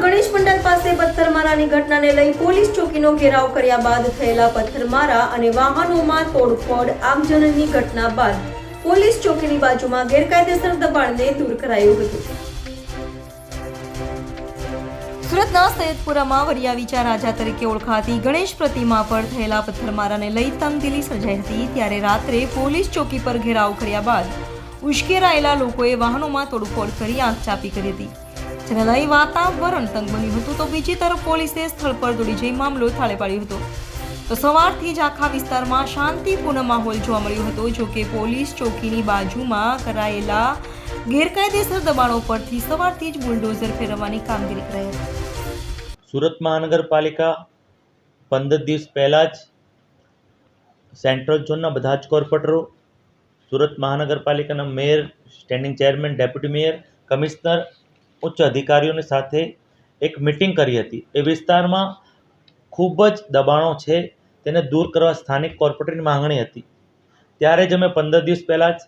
ખાતે પથ્થરમારાની ઘટનાને લઈ પોલીસ ચોકીનો ઘેરાવ કર્યા બાદ થયેલા પથ્થરમારા અને વાહનોમાં તોડફોડ આગજનની ઘટના બાદ પોલીસ ચોકીની બાજુમાં ગેરકાયદેસર દબાણને દૂર કરાયું હતું. સુરતના સૈયદપુરામાં વરિયા વિચાર રાજા તરીકે ઓળખાતી ગણેશ પ્રતિમા પર થયેલા પથ્થરમારાને લઈ તંગદિલી સર્જાઈ હતી. ત્યારે રાત્રે પોલીસ ચોકી પર ઘેરાવ કર્યા બાદ ઉશ્કેરાયેલા લોકોએ વાહનોમાં તોડફોડ કરી આગ ચાપી કરી હતી. જેને વાતાવરણ તંગ બન્યું હતું તો બીજી તરફ પોલીસે સ્થળ પર દોડી જઈ મામલો થાળે પાડ્યો હતો. તો સવારથી જ આખા વિસ્તારમાં શાંતિપૂર્ણ માહોલ જોવા મળ્યો હતો, જો કે પોલીસ ચોકીની બાજુમાં કરાયેલા ગેરકાયદેસર દબાણો પરથી સવારથી જ બુલડોઝર ફેરવવાની કામગીરી કરાઈ હતી. સુરત મહાનગરપાલિકા પંદર દિવસ પહેલાં જ સેન્ટ્રલ ઝોનના બધા જ કોર્પોરેટરો, સુરત મહાનગરપાલિકાના mayor, standing chairman, deputy mayor, commissioner ઉચ્ચ અધિકારીઓની સાથે એક મિટિંગ કરી હતી. એ વિસ્તારમાં ખૂબ જ દબાણો છે તેને દૂર કરવા સ્થાનિક કોર્પોરેટરની માંગણી હતી. ત્યારે જ અમે પંદર દિવસ પહેલાં જ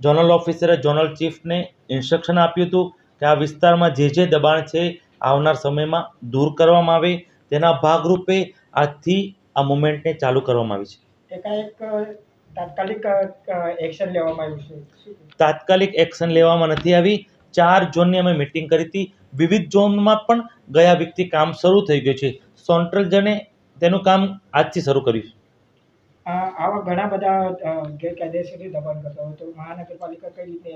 ઝોનલ ઓફિસરે ઝોનલ ચીફને ઇન્સ્ટ્રક્શન આપ્યું હતું કે આ વિસ્તારમાં જે જે દબાણ છે આવનાર સમયમાં દૂર કરવામાં આવે. તેના ભાગરૂપે આજથી આ મુવમેન્ટને ચાલુ કરવામાં આવી છે. એકાએક તાત્કાલિક એક્શન લેવામાં આવ્યું છે? તાત્કાલિક એક્શન લેવામાં નથી આવી. ચાર ઝોનની અમે મિટિંગ કરી હતી. વિવિધ ઝોનમાં પણ ગયા વીકથી કામ શરૂ થઈ ગયું છે. સેન્ટ્રલ ઝોને તેનું કામ આજથી શરૂ કર્યું છે. આવા ઘણા બધા ગેરકાયદેસર દબાણ કરતા હોય તો મહાનગરપાલિકા કઈ રીતે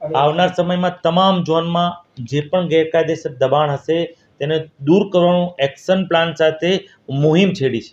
આવનાર સમયમાં તમામ ઝોનમાં જે પણ ગેરકાયદેસર દબાણ હશે તેને દૂર કરવાનું એક્શન પ્લાન સાથે મુહિમ છેડી છે.